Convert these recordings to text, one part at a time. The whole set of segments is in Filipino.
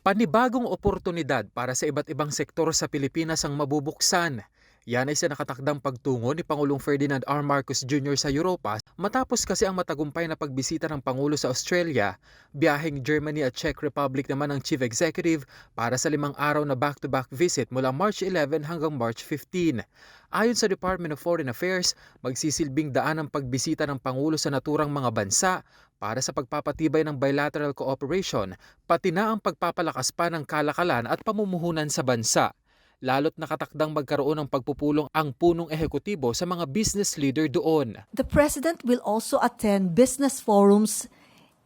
Panibagong oportunidad para sa iba't ibang sektor sa Pilipinas ang mabubuksan. Yan ay sa nakatakdang pagtungo ni Pangulong Ferdinand R. Marcos Jr. sa Europa matapos kasi ang matagumpay na pagbisita ng Pangulo sa Australia, biyaheng Germany at Czech Republic naman ang Chief Executive para sa limang araw na back-to-back visit mula March 11 hanggang March 15. Ayon sa Department of Foreign Affairs, magsisilbing daan ang pagbisita ng Pangulo sa naturang mga bansa para sa pagpapatibay ng bilateral cooperation, pati na ang pagpapalakas pa ng kalakalan at pamumuhunan sa bansa. Lalo't nakatakdang magkaroon ng pagpupulong ang punong ehekutibo sa mga business leader doon. The president will also attend business forums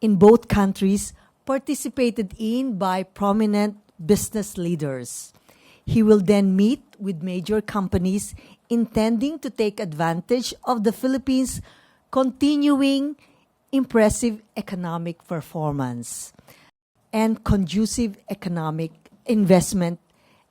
in both countries participated in by prominent business leaders. He will then meet with major companies intending to take advantage of the Philippines' continuing impressive economic performance and conducive economic investment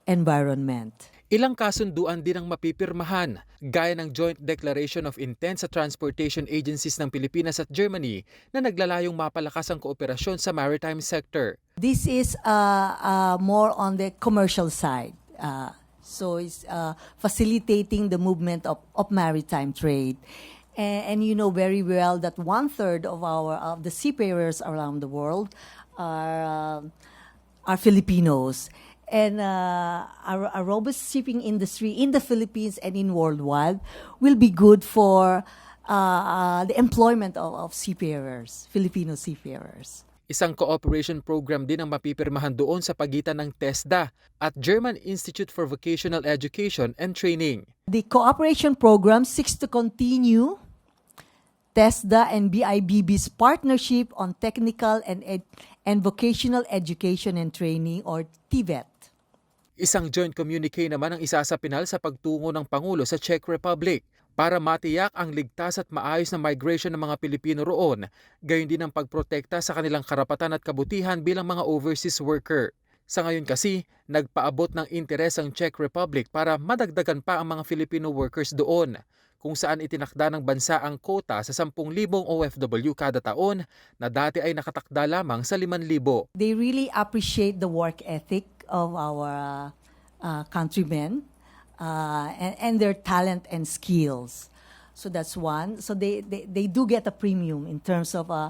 environment. Ilang kasunduan din ang mapipirmahan, gaya ng Joint Declaration of Intent sa Transportation Agencies ng Pilipinas at Germany na naglalayong mapalakas ang kooperasyon sa maritime sector. This is uh, uh, more on the commercial side. Uh, so it's uh, facilitating the movement of, of maritime trade. And, and you know very well that one third of our of the seafarers around the world are uh, are Filipinos. And uh, a, a robust shipping industry in the Philippines and in worldwide will be good for uh, uh, the employment of, of seafarers, Filipino seafarers. Isang cooperation program din ang mapipirmahan doon sa pagitan ng TESDA at German Institute for Vocational Education and Training. The cooperation program seeks to continue TESDA and BIBB's partnership on technical and ed- and vocational education and training or TVET. Isang joint communique naman ang isasapinal sa pagtungo ng Pangulo sa Czech Republic para matiyak ang ligtas at maayos na migration ng mga Pilipino roon, gayon din ang pagprotekta sa kanilang karapatan at kabutihan bilang mga overseas worker. Sa ngayon kasi, nagpaabot ng interes ang Czech Republic para madagdagan pa ang mga Filipino workers doon, kung saan itinakda ng bansa ang kota sa 10,000 OFW kada taon na dati ay nakatakda lamang sa 5,000. They really appreciate the work ethic of our uh, uh, countrymen uh, and, and their talent and skills. So that's one. So they, they, they do get a premium in terms of uh,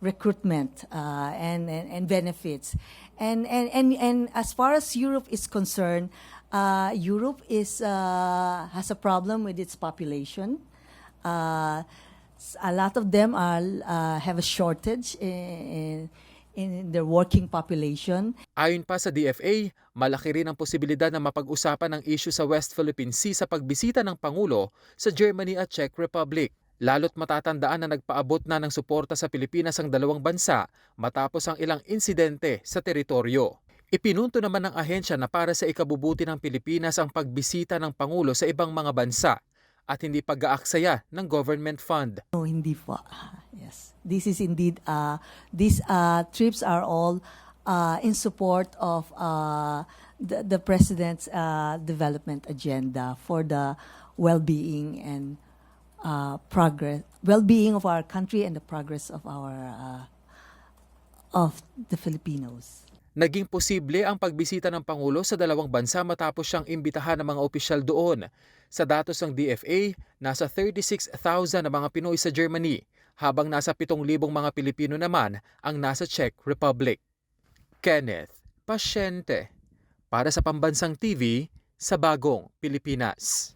recruitment uh, and, and, and benefits. And, and, and, and as far as Europe is concerned, uh, Europe is, uh, has a problem with its population. Uh, a lot of them are, uh, have a shortage in, in their working population. Ayon pa sa DFA, malaki rin ang posibilidad na mapag-usapan ang issue sa West Philippine Sea sa pagbisita ng Pangulo sa Germany at Czech Republic. Lalo't matatandaan na nagpaabot na ng suporta sa Pilipinas ang dalawang bansa matapos ang ilang insidente sa teritoryo. Ipinunto naman ng ahensya na para sa ikabubuti ng Pilipinas ang pagbisita ng Pangulo sa ibang mga bansa at hindi pag-aaksaya ng government fund. No, hindi po. Yes. This is indeed, uh, these uh, trips are all uh, in support of uh, the, the President's uh, development agenda for the well-being and uh, progress, well-being of our country and the progress of our, uh, of the Filipinos. Naging posible ang pagbisita ng Pangulo sa dalawang bansa matapos siyang imbitahan ng mga opisyal doon. Sa datos ng DFA, nasa 36,000 na mga Pinoy sa Germany, habang nasa 7,000 mga Pilipino naman ang nasa Czech Republic. Kenneth Pasyente para sa Pambansang TV sa Bagong Pilipinas.